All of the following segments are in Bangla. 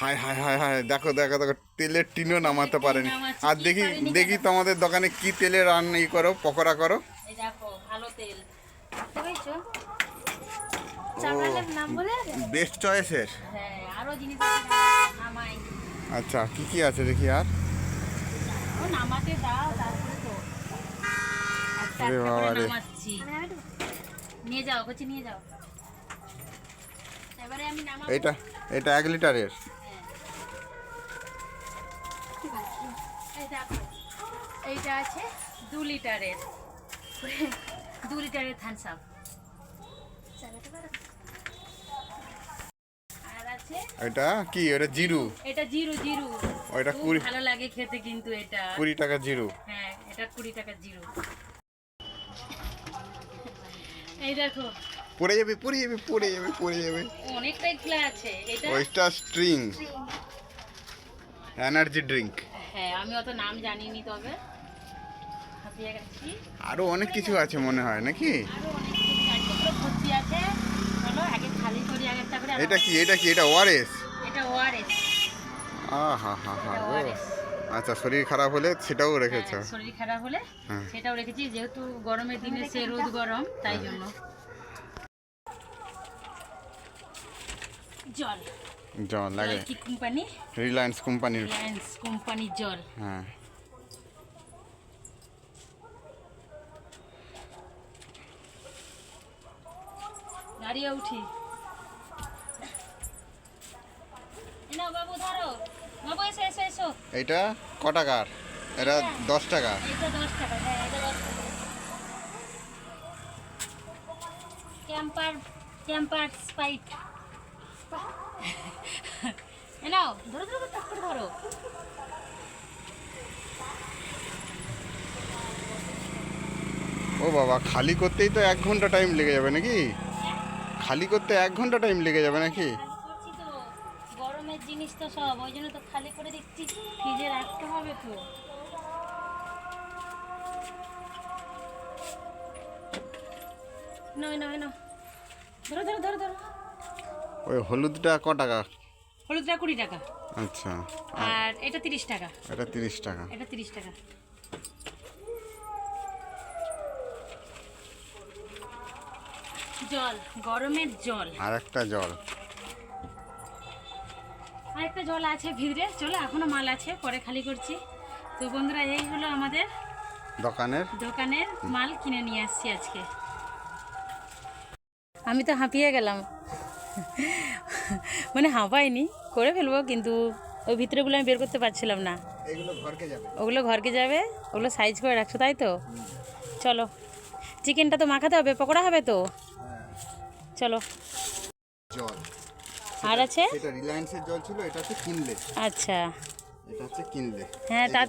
হায় হায় হায় হায় দেখো দেখো দেখো তেলের টিনও নামাতে পারেনি। আর দেখি দেখি তোমাদের দোকানে কি তেলে রান্না ই করো পকোড়া করো। বেস্ট চয়েসের হ্যাঁ আচ্ছা কি কি আছে দেখি আর? নিয়ে যাও নিয়ে যাও। এবারে আমি এটা এটা এক লিটারের। এই দেখো এইটা আছে দু লিটারের। দু লিটারের থামস আপ এটা কি? এটা জিরু? এটা জিরু জিরু। কুড়ি ভালো লাগে খেতে কিন্তু এটা। কুড়ি টাকা জিরু। হ্যাঁ এটা কুড়ি টাকা জিরো। এই দেখো। পড়ে যাবে পড়ে যাবে পড়ে যাবে পড়ে যাবে। অনেকটাই খোলা আছে। এটা ওইটা স্ট্রিং এনার্জি ড্রিঙ্ক হ্যাঁ আমি অত নাম জানিনি তবে। হাতিয়ে গেছি। আরও অনেক কিছু আছে মনে হয় নাকি? আরও অনেক কিছু আছে। চলো আগে খালি করি আগে একটা এটা কি এটা কি এটা ওয়ারেস এটা ওআরএস আহা হা হা ওআরএস আচ্ছা শরীর খারাপ হলে সেটাও রেখেছো। শরীর খারাপ হলে হ্যাঁ। সেটাও রেখেছি। যেহেতু গরমের দিনে সে রোদ গরম তাই জন্য। জল। জল লাগে কি কোম্পানি রিলায়েন্স কোম্পানির রিলায়েন্স কোম্পানির জল হ্যাঁ দাঁড়িয়ে উঠি বাবু ধরো বাবু এসো এসো এসো এইটা ক টাকার এটা দশ টাকা এটা দশ টাকা হ্যাঁ এটা দশ টাকা ক্যাম্পার ক্যাম্পার স্পাইট নাও ধরো ধরো টক করে ধরো। ও বাবা খালি করতেই তো এক ঘণ্টা টাইম লেগে যাবে নাকি? খালি করতে এক ঘণ্টা টাইম লেগে যাবে নাকি? তো গরমের জিনিস তো সব ওই জন্য তো খালি করে দেখছি ফ্রিজে রাখতে হবে তো। নয় নয় নয় ধরো ধরো ধরো ধরো। ওই হলুদটা ক টাকা? হলুদটা কুড়ি টাকা। আচ্ছা। আর এটা তিরিশ টাকা। এটা তিরিশ টাকা। এটা তিরিশ টাকা। জল গরমের জল। আর একটা জল। আর একটা জল আছে ভিতরে। চলো এখনও মাল আছে পরে খালি করছি। তো বন্ধুরা এই হলো আমাদের দোকানের? দোকানের মাল কিনে নিয়ে আসছি আজকে। আমি তো হাঁপিয়ে গেলাম। মানে হাঁপাইনি করে ফেলব কিন্তু ওই ভিতরেগুলো আমি বের করতে পারছিলাম না। ওগুলো ঘরকে যাবে ওগুলো সাইজ করে রাখছো তাই তো? চলো। চিকেনটা তো মাখাতে হবে পকোড়া হবে তো? চলো। জল। আর আছে? সেটা রিলায়েন্সের জল ছিল এটা হচ্ছে কিনলে। আচ্ছা। এটা হচ্ছে কিনলে। হ্যাঁ তা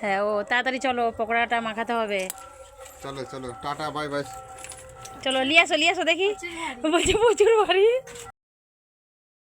হ্যাঁ ও তাড়াতাড়ি চলো পকোড়াটা মাখাতে হবে। চলো চলো টাটা বাই বাই। চলো লিয়াসো লিয়াসো লিয়ে দেখি। বলছি প্রচুর ভারী